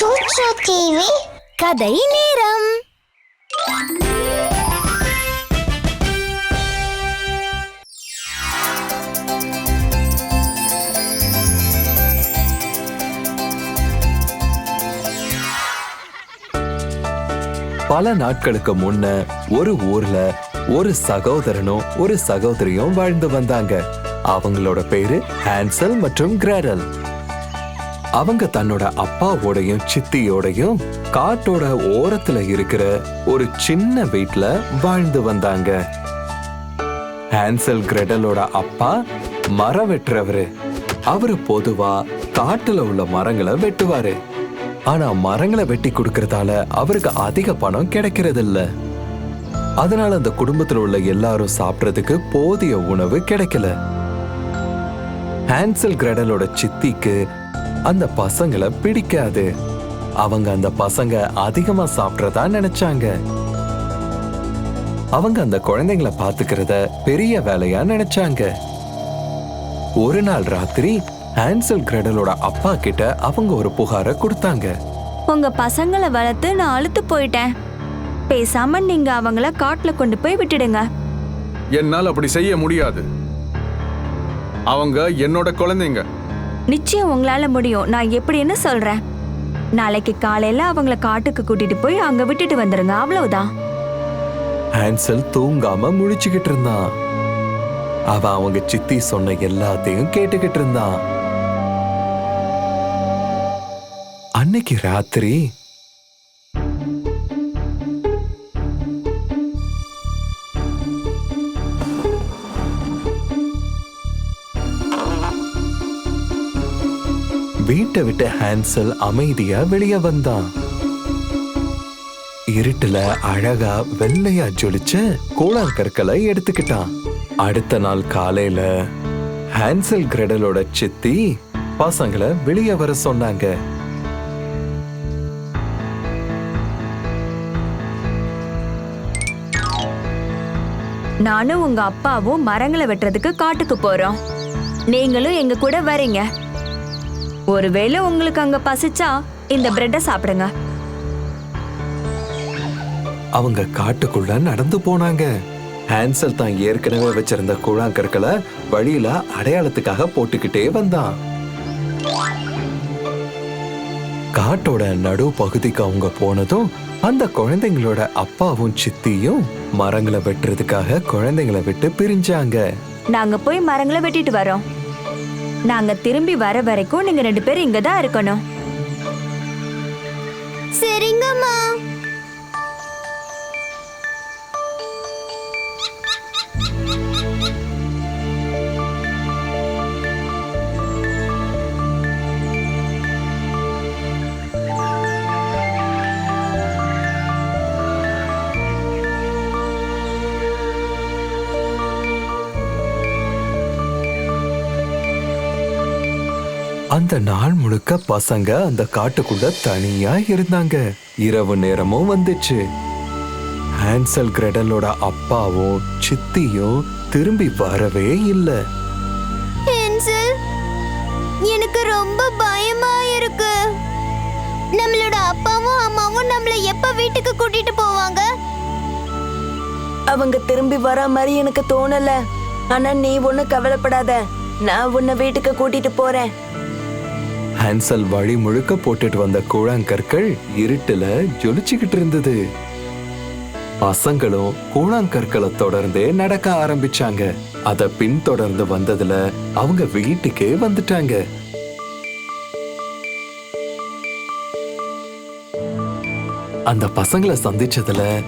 சூட்சு TV கதை நேரம். பல நாட்களுக்கு முன்ன ஒரு ஊர்ல ஒரு சகோதரனும் ஒரு சகோதரியும் வாழ்ந்து வந்தாங்க. அவங்களோட பேரு ஹான்சல் மற்றும் கிராடல் அவங்க தன்னோட அப்பாவோடையும் சித்தியோடையும் காட்டோட ஓரத்துல இருக்கிற ஒரு சின்ன வீட்ல வாழ்ந்து வந்தாங்க. ஹான்சல் கிரெடலோட அப்பா மரம் வெட்டுறவரு. அவரு பொதுவா காட்டுல உள்ள மரங்களை வெட்டுவாரு. ஆனா மரங்களை வெட்டி கொடுக்கறதால அவருக்கு அதிக பணம் கிடைக்கிறது இல்ல அதனால அந்த குடும்பத்தில் உள்ள எல்லாரும் சாப்பிடறதுக்கு போதிய உணவு கிடைக்கல. ஹான்சல் கிரெடலோட சித்திக்கு அந்த பசங்களை பிடிக்காது. அவங்க அந்த பசங்க அதிகமா சாப்பிட்றதா நினைச்சாங்க. அவங்க அந்த குழந்தைங்களை பாத்துக்கிறத பெரிய வேலையா நினைச்சாங்க. ஒரு நாள் ராத்திரி ஹான்சல் கிரெடலோட அப்பா கிட்ட அவங்க ஒரு புகாரை கொடுத்தாங்க. உங்க பசங்களை வளர்த்து நான் அழுத்து போயிட்டேன். பேசாம நீங்க அவங்கள காட்டுல கொண்டு போய் விட்டுடுங்க. என்னால் அப்படி செய்ய முடியாது. அவங்க என்னோட குழந்தைங்க. நிச்சயம் உங்களால முடியும். நான் எப்படின்னு சொல்றேன். நாளைக்கு காலையில அவங்கள காட்டுக்கு கூட்டிட்டு போய் அங்க விட்டுட்டு வந்துருங்க. அவ்வளவுதான். ஹான்சல் தூங்காம முழிச்சுக்கிட்டு இருந்தான். அவன் அவங்க சித்தி சொன்ன எல்லாத்தையும் கேட்டுக்கிட்டு இருந்தான். அன்னைக்கு ராத்திரி வீட்டை விட்டு ஹான்சல் அமைதியா வெளியே வந்தான். இருட்டுல அழகா வெள்ளையா ஜொலிச்ச கூழாங்கற்களை எடுத்துக்கிட்டான். அடுத்த நாள் காலையில ஹான்சல் கிரெடலோட சித்தி பசங்களை வெளியே வர சொன்னாங்க. நானும் உங்க அப்பாவும் மரங்களை வெட்டுறதுக்கு காட்டுக்கு போறோம். நீங்களும் எங்க கூட வரீங்க. ஒருவேளை உங்களுக்கு அங்க பசிச்சா இந்த பிரெட்டை சாப்பிடுங்க. அவங்க காட்டுக்குள்ள நடந்து போனாங்க. ஹான்சல் தான் ஏற்கனவே வச்சிருந்த கூழாங்கற்களை வழியில அடையாளத்துக்காக போட்டுக்கிட்டே வந்தான். காட்டோட நடு பகுதிக்கு அவங்க போனதும் அந்த குழந்தைங்களோட அப்பாவும் சித்தியும் மரங்களை வெட்டுறதுக்காக குழந்தைங்களை விட்டு பிரிஞ்சாங்க. நாங்க போய் மரங்களை வெட்டிட்டு வரோம். நாங்க திரும்பி வர வரைக்கும் நீங்க ரெண்டு பேரும் இங்க தான் இருக்கணும். சரிங்கம்மா. அந்த நாள் முழுக்க பசங்க அந்த காட்டுக்குள்ள தனியா இருந்தாங்க. இரவு நேரமும் வந்துச்சு. ஹான்சல் கிரெடலோட அப்பாவும் சித்தியும் திரும்பி வரவே இல்லை. எனக்கு ரொம்ப பயமா இருக்கு. நம்மளோட அப்பாவும் அம்மாவும் நம்மள எப்ப வீட்டுக்கு கூட்டிட்டு போவாங்க? அவங்க திரும்பி வர மாதிரி எனக்கு தோணல. ஆனா நீ ஒண்ணு கவலைப்படாத. நான் உன்னை வீட்டுக்கு கூட்டிட்டு போறேன். ஹான்சல் வழி முழுக்க போட்டுட்டு வந்த கூழாங்கற்கள் இருட்டுல ஜொலிச்சுக்கிட்டு இருந்தது. பசங்களும் கூழாங்கற்களை தொடர்ந்தே நடக்க ஆரம்பிச்சாங்க. அத பின்தொடர்ந்து வந்ததுல அவங்க வீட்டுக்கே வந்துட்டாங்க. அந்த பசங்களை சந்திச்சதுல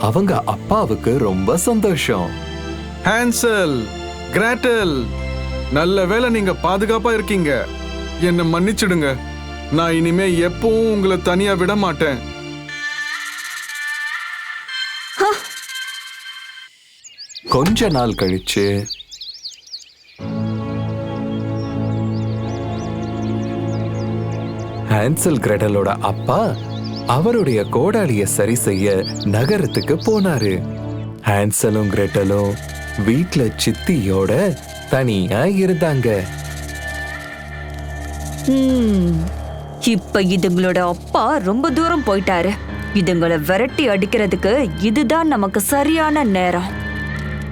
அவங்க அப்பாவுக்கு ரொம்ப சந்தோஷம். ஹான்சல் கிராட்டல் நல்ல வேளை நீங்க பாதுகாப்பா இருக்கீங்க. என்னை மன்னிச்சிடுங்க. நான் இனிமே எப்பவும் உங்களை தனியா விட மாட்டேன். கொஞ்ச நாள் கழிச்சு ஹான்சல் கிரெடலோட அப்பா அவருடைய கோடாலிய சரி செய்ய நகரத்துக்கு போனாரு. ஹான்சலும் கிரெட்டலும் வீட்ல சித்தியோட தனியா இருந்தாங்க. இப்ப இதுங்களோட அப்பா ரொம்ப தூரம் போயிட்டாரு. இதுங்களை விரட்டி அடிக்கிறதுக்கு இதுதான் நமக்கு சரியான நேரம்.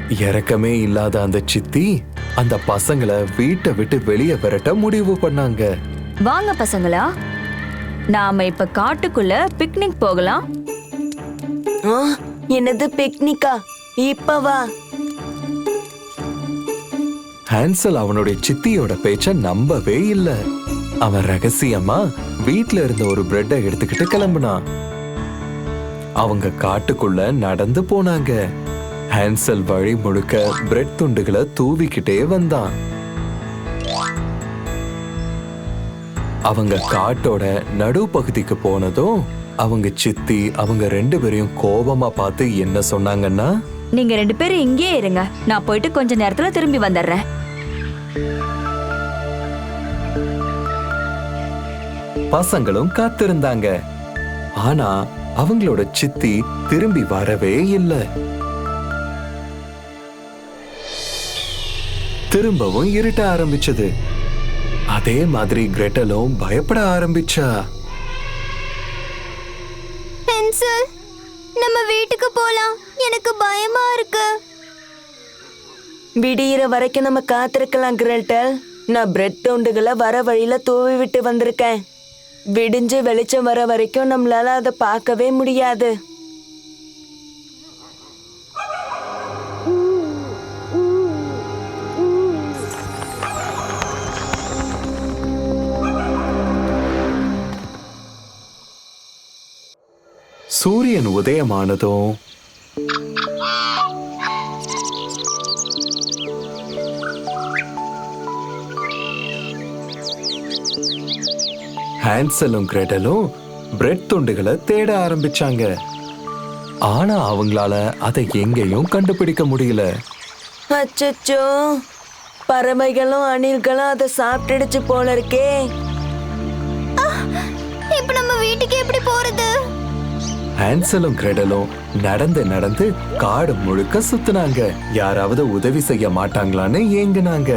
இறக்கமே இல்லாத அந்த சித்தி அந்த பசங்களை வீட்டை விட்டு வெளியே விரட்ட முடிவு பண்ணாங்க. வாங்க பசங்களா நாம இப்ப காட்டுக்குள்ள பிக்னிக் போகலாம். ஆ, என்னது பிக்னிக்கா இப்ப வா. ஹான்சல் அவனுடைய சித்தியோட பேச்ச நம்பவே இல்ல. அவன் ரகசியமா வீட்ல இருந்த ஒரு பிரெட்டை எடுத்துக்கிட்டு கிளம்புனான். அவங்க காட்டுக்குள்ள நடந்து போனாங்க. ஹான்சல் வழி முழுக்க பிரெட் துண்டுகளை தூவிக்கிட்டே வந்தான். அவங்க காட்டோட நடுப்பகுதிக்கு போனதும் அவங்க சித்தி அவங்க ரெண்டு பேரையும் கோபமா பார்த்து என்ன சொன்னாங்கன்னா நீங்க ரெண்டு பேரும் இங்கேயே இருங்க. நான் போயிட்டு கொஞ்ச நேரத்துல திரும்பி வந்துடுறேன். பசங்களும் காத்திருந்தாங்க. ஆனா அவங்களோட சித்தி திரும்பி வரவே இல்ல. திரும்பவும் இருட்ட ஆரம்பிச்சது. அதே மாதிரி கிரெட்டலும் பயப்பட ஆரம்பிச்சா. ஹென்சல் நம்ம வீட்டுக்கு போலாம். எனக்கு பயமா இருக்கு. விடியிற வரைக்கும் நம்ம காத்திருக்கலாம் கிரல்டல் நான் பிரெட் துண்டுகளை வர வழியில தூவி விட்டு வந்திருக்கேன். விடிஞ்சு வெளிச்சம் வர வரைக்கும் நம்மளால அதை பார்க்கவே முடியாது. சூரியன் உதயமானதும் ஹான்சலும் கிரெட்டலும் பிரெட் துண்டுகளை தேட ஆரம்பிச்சாங்க. ஆனா அவங்களால அதை எங்கேயும் கண்டுபிடிக்க முடியல. அச்சச்சோ பறவைகளும் அணில்களும் அதை சாப்பிட்டுடுச்சு போல இருக்கே. இப்ப நம்ம வீட்டுக்கு எப்படி போறது? ஹான்சலும் கிரெடலும் நடந்து நடந்து காடு முழுக்க சுத்துனாங்க. யாராவது உதவி செய்ய மாட்டாங்களான்னு ஏங்குனாங்க.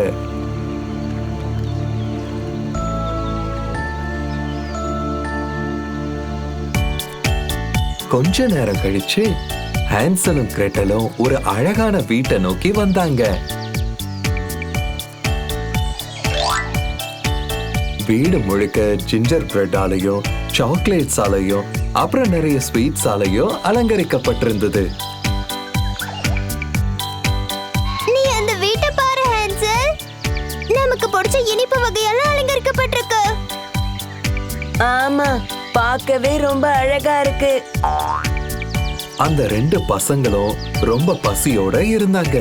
கொஞ்ச நேரம் கழிச்சு ஹான்சலும் கிரெட்டலும் ஒரு அழகான வீட்டை நோக்கி வந்தாங்க. வீடு முழுக்க ஜிஞ்சர் பிரெட்டாலையும் சாக்லேட்ஸாலையும் அப்புறம் நிறைய ஸ்வீட்ஸாலையும் அலங்கரிக்கப்பட்டிருந்தது. நீ அந்த வீட்டை பாரு ஹான்சல். நமக்கு பிடிச்ச இனிப்பு வகையெல்லாம் அலங்கரிக்கப்பட்டிருக்கு. ஆமா பார்க்கவே ரொம்ப அழகா இருக்கு. அந்த ரெண்டு பசங்களும் ரொம்ப பசியோட இருந்தாங்க.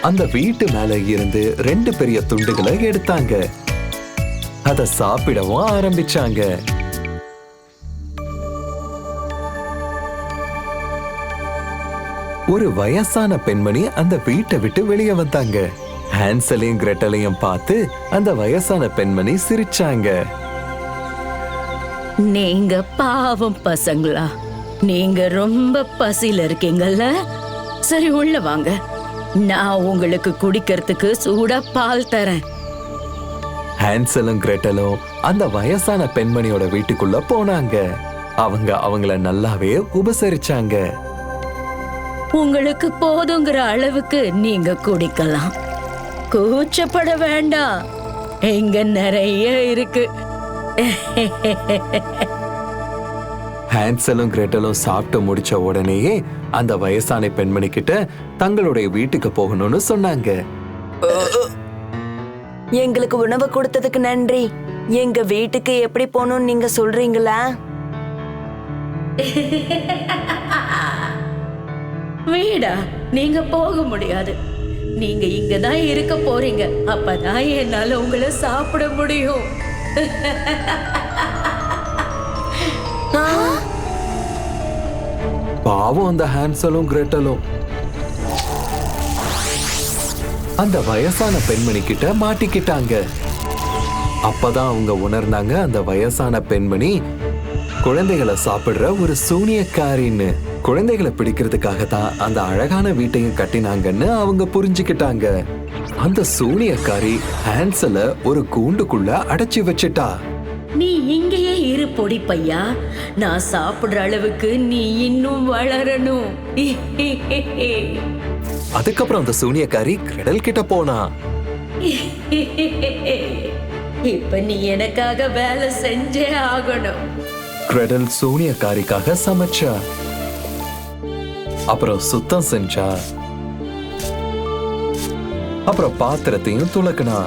அந்த வீட்டு மேல இருந்து ரெண்டு பெரிய துண்டுகளை எடுத்தாங்க. அத சாப்பிடவும் ஆரம்பிச்சாங்க. ஒரு வயசான பெண்மணி அந்த வீட்டை விட்டு வெளியே வந்தாங்க. ஹான்சலையும் கிரெட்டலையும் பார்த்து அந்த வயசான பெண்மணி சிரிச்சாங்க. நீங்க பாவம் பசங்களா. நீங்க ரொம்ப பசியில இருக்கீங்கல்ல? சரி உள்ள வாங்க. நான் உங்களுக்கு குடிக்கிறதுக்கு சூடா பால் தரேன். ஹான்சலும் கிரெட்டலும் அந்த வயசான பெண்மணியோட வீட்டுக்குள்ள போனாங்க. அவங்க அவங்கள நல்லாவே உபசரிச்சாங்க. உங்களுக்கு போதுங்கிற அளவுக்கு நீங்க குடிக்கலாம். கூச்சப்பட வேண்டாம். இங்க நிறைய இருக்கு. ஹான்சலும் கிரெட்டலும் சாப்பிட்டு முடிச்ச உடனேயே அந்த வயசான பெண்மணி கிட்ட தங்களுடைய வீட்டுக்கு போகணும்னு சொன்னாங்க. எங்களுக்கு உணவு கொடுத்ததுக்கு நன்றி. எங்க வீட்டுக்கு எப்படி போகணும்னு நீங்க சொல்றீங்களா? வீடா நீங்க போக முடியாது. நீங்க இங்க தான் இருக்க போறீங்க. அப்பதான் என்னால உங்களை சாப்பிட முடியும். பாவம் அந்த ஹான்சலும் கிரெட்டலும். அந்த வயசான பெண்மணி கிட்ட மாட்டிக்கிட்டாங்க. அப்பதான் அவங்க உணர்ந்தாங்க அந்த வயசான பெண்மணி குழந்தைகளை சாப்பிடுற ஒரு சூனியக்காரின்னு. குழந்தைகளை பிடிக்கிறதுக்காக தான் அந்த அழகான வீட்டையும் கட்டினாங்கன்னு அவங்க புரிஞ்சுக்கிட்டாங்க. அந்த சூனியக்காரி ஹான்சல ஒரு கூண்டுக்குள்ள அடைச்சி வச்சிட்டா. நீ இங்கேயே இரு பொடி பையா. நான் சாப்பிடுற அளவுக்கு நீ இன்னும் வளரணும். அதுக்கப்புறம் அந்த சூனியக்காரி கிரெடல் கிட்ட போனா. இப்ப நீ எனக்காக வேலை செஞ்சே ஆகணும். கிரெடல் சூனியக்காரிக்காக சமைச்சா. அப்புறம் சுத்தம் செஞ்சா. அப்புறம் பாத்திரத்தையும் துலக்குனா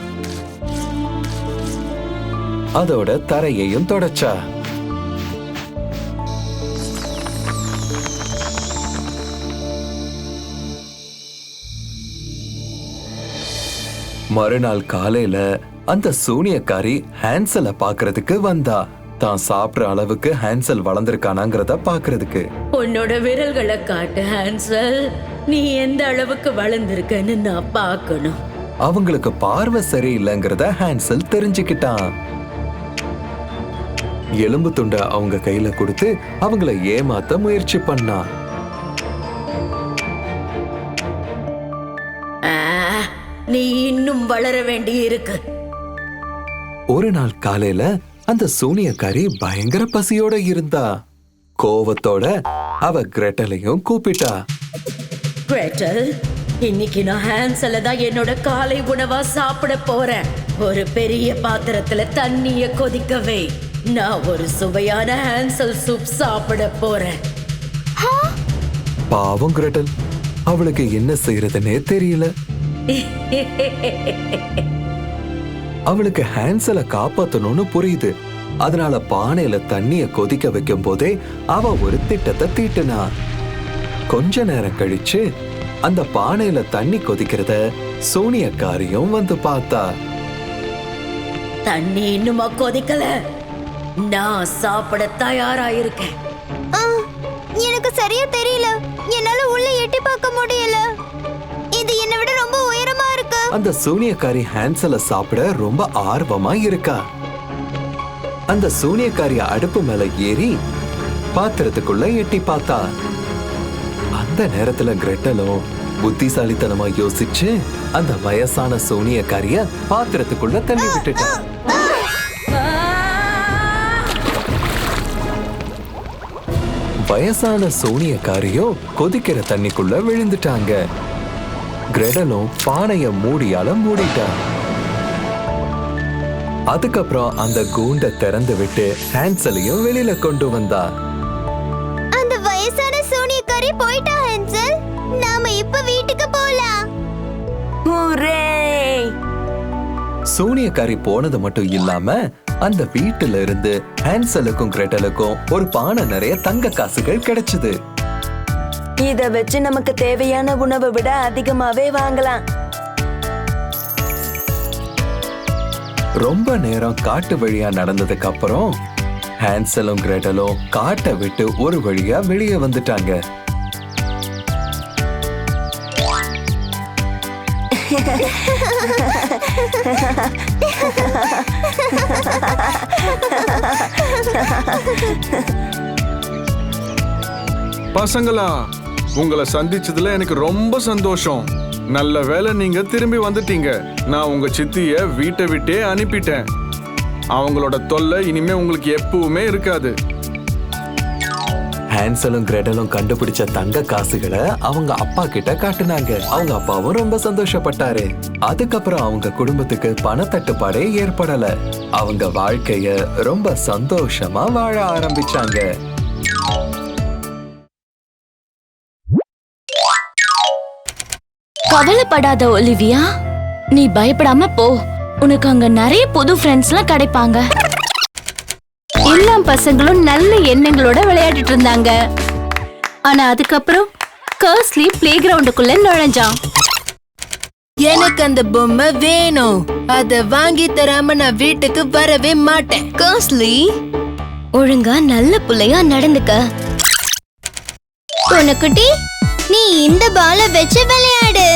அதோட தரையையும் தொடச்சா. மறுநாள் காலையில அந்த சூனியக்காரி ஹான்சலை பாக்குறதுக்கு வந்தா. தான் சாப்பிடுற அளவுக்கு ஹான்சல் வளர்ந்திருக்கானாங்கிறத பாக்குறதுக்கு. உன்னோட விரல்களை காட்டு ஹான்சல். நீ எந்த அளவுக்கு வளர்ந்திருக்கன்னு நான் பார்க்கணும். அவங்களுக்கு பார்வை சரியில்லைங்கிறத ஹான்சல் தெரிஞ்சுக்கிட்டான். எலும்பு துண்டை அவங்க கையில கொடுத்து அவங்கள ஏமாத்த முயற்சி பண்ணான். ஆ, நீ இன்னும் வளர வேண்டி இருக்கு. ஒரு நாள் காலையில அந்த சூனியக்காரி பயங்கர பசியோட இருந்தா. கோவத்தோட அவ கிரெட்டலையும் கூப்பிட்டா. கிரேட்டல் இன்னைக்கு நான் ஹான்சல தான் என்னோட காலை உணவா சாப்பிட போறேன். ஒரு பெரிய பாத்திரத்துல தண்ணிய கொதிக்கவே நான் ஒரு சுவையான ஹான்சல் சூப் சாப்பிட போறேன். பாவம் கிரெட்டல் அவளுக்கு என்ன செய்யறதுன்னே தெரியல. அவளுக்கு ஹான்சலை காப்பாத்தணும்னு புரியுது. அதனால பானையில தண்ணிய கொதிக்க வைக்கும் போதே அவ ஒரு திட்டத்தை தீட்டுனா. கொஞ்ச நேரம் கழிச்சு அந்த பானையில தண்ணி கொதிக்கிறத சோனியக்காரியும் வந்து பார்த்தா. தண்ணி இன்னுமா கொதிக்கல? நான் சாப்பிட தயாரா இருக்கேன் ஆ, எனக்கு சரியா தெரியல. என்னால உள்ள எட்டி பார்க்க முடியல. இது என்னை விட ரொம்ப உயரமா இருக்கு. அந்த சூனியக்காரி ஹான்சலை சாப்பிட ரொம்ப ஆர்வமா இருக்கா. அந்த சூனியக்காரி அடுப்பு மேல ஏறி பாத்திரத்துக்குள்ள எட்டி பார்த்தா. அந்த நேரத்துல கிரெட்டலும் புத்திசாலித்தனமா யோசிச்சு அந்த வயசான சோனியக்காரிய பாத்திரத்துக்குள்ள தள்ளி விட்டுட்டான் வயசான சோனியக்காரியோ கொதிக்கிற தண்ணிக்குள்ள விழுந்துட்டாங்க. கிரெடலும் பானைய மூடியால மூடிட்டா. அதுக்கப்புறம் அந்த கூண்ட திறந்து விட்டு ஹான்சலையும் வெளியில கொண்டு வந்தா. அந்த வயசான சோனியக்காரி போயிட்டா. ஹூரே சூனியக்காரி போனது மட்டும் இல்லாம அந்த வீட்டுல இருந்து ஹான்சலுக்கும் கிரெட்டலுக்கும் ஒரு பானை நிறைய தங்க காசுகள் கிடைச்சது. இத வச்சு நமக்கு தேவையான உணவை விட அதிகமாவே வாங்கலாம். ரொம்ப நேரம் காட்டு வழியா நடந்ததுக்கு அப்புறம் ஹான்சலும் கிரெட்டலும் காட்டை விட்டு ஒரு வழியா வெளியே வந்துட்டாங்க. பசங்களா உங்களை சந்திச்சதுல எனக்கு ரொம்ப சந்தோஷம். நல்ல வேளை நீங்க திரும்பி வந்துட்டீங்க. நான் உங்க சித்திய வீட்டை விட்டே அனுப்பிட்டேன். அவங்களோட தொல்லை இனிமே உங்களுக்கு எப்பவுமே இருக்காது. ஹான்சலும் கிரெடலும் கண்டுபிடிச்ச தங்க காசுகளை அவங்க அப்பா கிட்ட காட்டுனாங்க. அவங்க அப்பாவும் ரொம்ப சந்தோஷப்பட்டாரு. அதுக்கப்புறம் அவங்க குடும்பத்துக்கு பணத்தட்டுப்பாடே ஏற்படல. அவங்க வாழ்க்கைய ரொம்ப சந்தோஷமா வாழ ஆரம்பிச்சாங்க. கவலைப்படாத ஒலிவியா. நீ பயப்படாம போ. உனக்கு அங்க நிறைய புது ஃப்ரெண்ட்ஸ்லாம் கிடைப்பாங்க. எல்லா பசங்களும் நல்ல எண்ணங்களோட விளையாடிட்டு இருந்தாங்க. ஆனா அதுக்கப்புறம் கர்ஸ்லி பிளே கிரவுண்டுக்குள்ள நுழைஞ்சான். எனக்கு அந்த பொம்மை வேணும். அத வாங்கி தராம நான் வீட்டுக்கு வரவே மாட்டேன். கர்ஸ்லி ஒழுங்கா நல்ல புள்ளையா நடந்துக்க. பொண்ணுக்குட்டி நீ இந்த பால வச்சு விளையாடு.